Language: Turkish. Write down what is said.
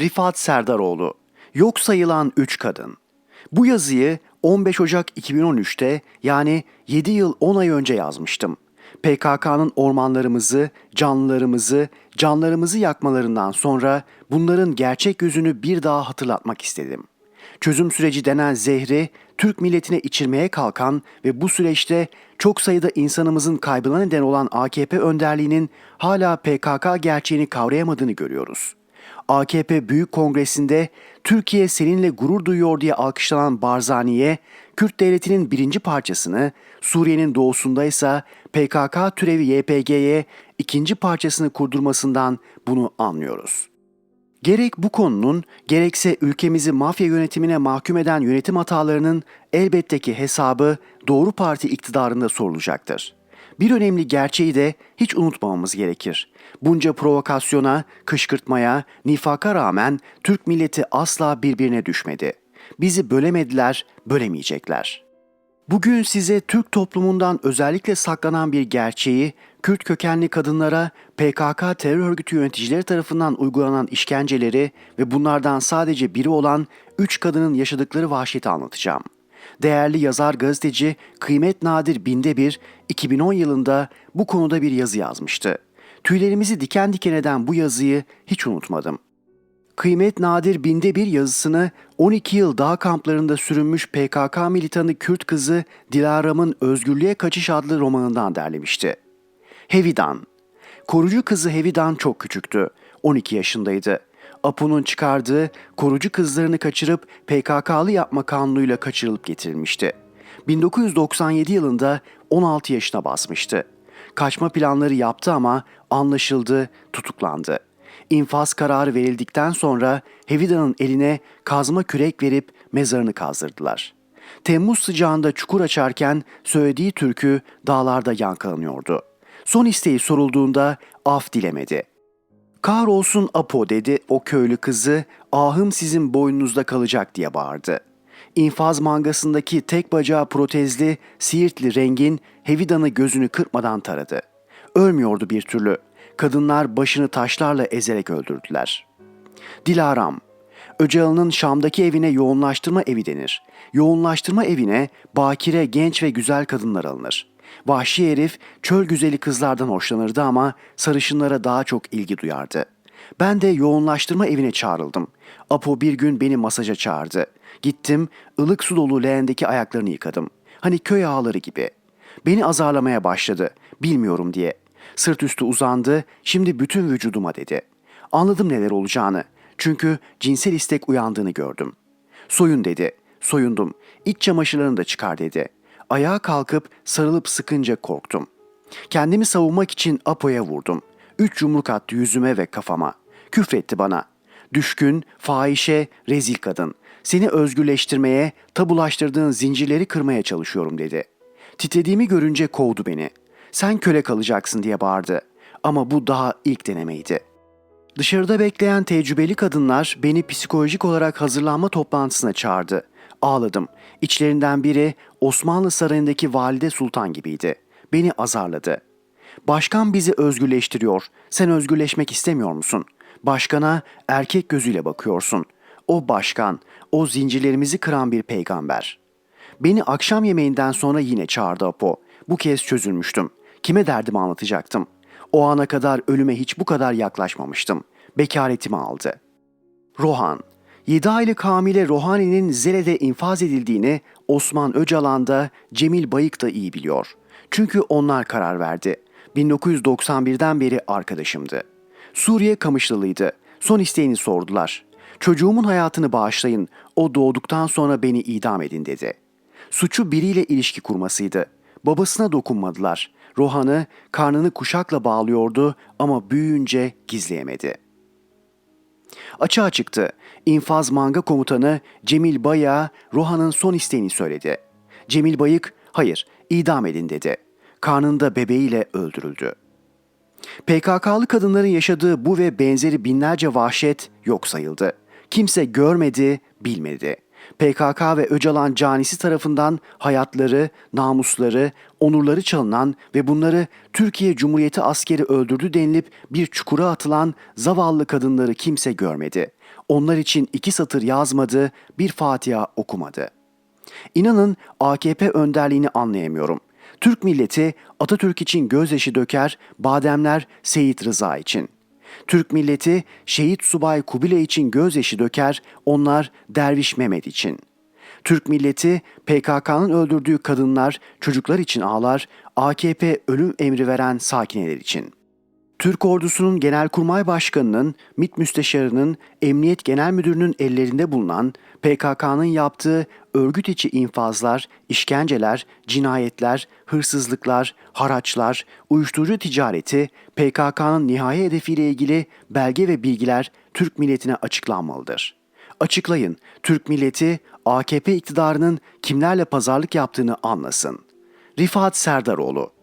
Rifat Serdaroğlu Yok sayılan 3 kadın. Bu yazıyı 15 Ocak 2013'te yani 7 yıl 10 ay önce yazmıştım. PKK'nın ormanlarımızı, canlılarımızı, canlarımızı yakmalarından sonra bunların gerçek yüzünü bir daha hatırlatmak istedim. Çözüm süreci denen zehri Türk milletine içirmeye kalkan ve bu süreçte çok sayıda insanımızın kaybına neden olan AKP önderliğinin hala PKK gerçeğini kavrayamadığını görüyoruz. AKP Büyük Kongresi'nde Türkiye seninle gurur duyuyor diye alkışlanan Barzani'ye Kürt devletinin birinci parçasını, Suriye'nin doğusunda ise PKK türevi YPG'ye ikinci parçasını kurdurmasından bunu anlıyoruz. Gerek bu konunun gerekse ülkemizi mafya yönetimine mahkum eden yönetim hatalarının elbette ki hesabı doğru parti iktidarında sorulacaktır. Bir önemli gerçeği de hiç unutmamamız gerekir. Bunca provokasyona, kışkırtmaya, nifaka rağmen Türk milleti asla birbirine düşmedi. Bizi bölemediler, bölemeyecekler. Bugün size Türk toplumundan özellikle saklanan bir gerçeği, Kürt kökenli kadınlara PKK terör örgütü yöneticileri tarafından uygulanan işkenceleri ve bunlardan sadece biri olan 3 kadının yaşadıkları vahşeti anlatacağım. Değerli yazar gazeteci Kıymet Nadir Bindebir 2010 yılında bu konuda bir yazı yazmıştı. Tüylerimizi diken diken eden bu yazıyı hiç unutmadım. Kıymet Nadir Binde bir yazısını 12 yıl dağ kamplarında sürünmüş PKK militanı Kürt kızı Dilaram'ın Özgürlüğe Kaçış adlı romanından derlemişti. Hevidan Korucu kızı Hevidan çok küçüktü. 12 yaşındaydı. Apo'nun çıkardığı korucu kızlarını kaçırıp PKK'lı yapma kanunuyla kaçırılıp getirilmişti. 1997 yılında 16 yaşına basmıştı. Kaçma planları yaptı ama anlaşıldı, tutuklandı. İnfaz kararı verildikten sonra Hevida'nın eline kazma kürek verip mezarını kazdırdılar. Temmuz sıcağında çukur açarken söylediği türkü dağlarda yankılanıyordu. Son isteği sorulduğunda af dilemedi. Kahrolsun Apo dedi o köylü kızı, ahım sizin boynunuzda kalacak diye bağırdı. İnfaz mangasındaki tek bacağı protezli, siirtli rengin Hevida'nı gözünü kırpmadan taradı. Ölmüyordu bir türlü. Kadınlar başını taşlarla ezerek öldürdüler. Dilaram, Öcalan'ın Şam'daki evine yoğunlaştırma evi denir. Yoğunlaştırma evine bakire, genç ve güzel kadınlar alınır. Vahşi herif çöl güzeli kızlardan hoşlanırdı ama sarışınlara daha çok ilgi duyardı. Ben de yoğunlaştırma evine çağrıldım. Apo bir gün beni masaja çağırdı. Gittim, ılık su dolu leğendeki ayaklarını yıkadım. Hani köy ağaları gibi. Beni azarlamaya başladı, bilmiyorum diye. Sırt üstü uzandı, şimdi bütün vücuduma dedi. Anladım neler olacağını. Çünkü cinsel istek uyandığını gördüm. Soyun dedi. Soyundum. İç çamaşırlarını da çıkar dedi. Ayağa kalkıp sarılıp sıkınca korktum. Kendimi savunmak için Apo'ya vurdum. Üç yumruk attı yüzüme ve kafama. Küfretti bana. Düşkün, fahişe, rezil kadın. Seni özgürleştirmeye, tabulaştırdığın zincirleri kırmaya çalışıyorum dedi. Titrediğimi görünce kovdu beni. Sen köle kalacaksın diye bağırdı. Ama bu daha ilk denemeydi. Dışarıda bekleyen tecrübeli kadınlar beni psikolojik olarak hazırlanma toplantısına çağırdı. Ağladım. İçlerinden biri Osmanlı Sarayı'ndaki Valide Sultan gibiydi. Beni azarladı. Başkan bizi özgürleştiriyor. Sen özgürleşmek istemiyor musun? Başkana erkek gözüyle bakıyorsun. O başkan, o zincirlerimizi kıran bir peygamber. Beni akşam yemeğinden sonra yine çağırdı Apo. Bu kez çözülmüştüm. Kime derdimi anlatacaktım? O ana kadar ölüme hiç bu kadar yaklaşmamıştım. Bekaretimi aldı. Rohan 7 aylık hamile Rohani'nin Zele'de infaz edildiğini Osman Öcalan da Cemil Bayık da iyi biliyor. Çünkü onlar karar verdi. 1991'den beri arkadaşımdı. Suriye Kamışlılıydı. Son isteğini sordular. Çocuğumun hayatını bağışlayın, o doğduktan sonra beni idam edin dedi. Suçu biriyle ilişki kurmasıydı. Babasına dokunmadılar. Rohan'ı karnını kuşakla bağlıyordu ama büyüyünce gizleyemedi. Açığa çıktı. İnfaz manga komutanı Cemil Bay'a Rohan'ın son isteğini söyledi. Cemil Bayık, hayır idam edin dedi. Karnında bebeğiyle öldürüldü. PKK'lı kadınların yaşadığı bu ve benzeri binlerce vahşet yok sayıldı. Kimse görmedi, bilmedi. PKK ve Öcalan canisi tarafından hayatları, namusları, onurları çalınan ve bunları Türkiye Cumhuriyeti askeri öldürdü denilip bir çukura atılan zavallı kadınları kimse görmedi. Onlar için iki satır yazmadı, bir Fatiha okumadı. İnanın AKP önderliğini anlayamıyorum. Türk milleti Atatürk için gözyaşı döker, bademler Seyit Rıza için. Türk milleti şehit subay Kubilay için gözyaşı döker, onlar Derviş Mehmet için. Türk milleti PKK'nın öldürdüğü kadınlar, çocuklar için ağlar, AKP ölüm emri veren sakineler için. Türk ordusunun genelkurmay başkanının, MİT müsteşarının, emniyet genel müdürünün ellerinde bulunan PKK'nın yaptığı örgüt içi infazlar, işkenceler, cinayetler, hırsızlıklar, haraçlar, uyuşturucu ticareti, PKK'nın nihai hedefiyle ilgili belge ve bilgiler Türk milletine açıklanmalıdır. Açıklayın, Türk milleti AKP iktidarının kimlerle pazarlık yaptığını anlasın. Rifat Serdaroğlu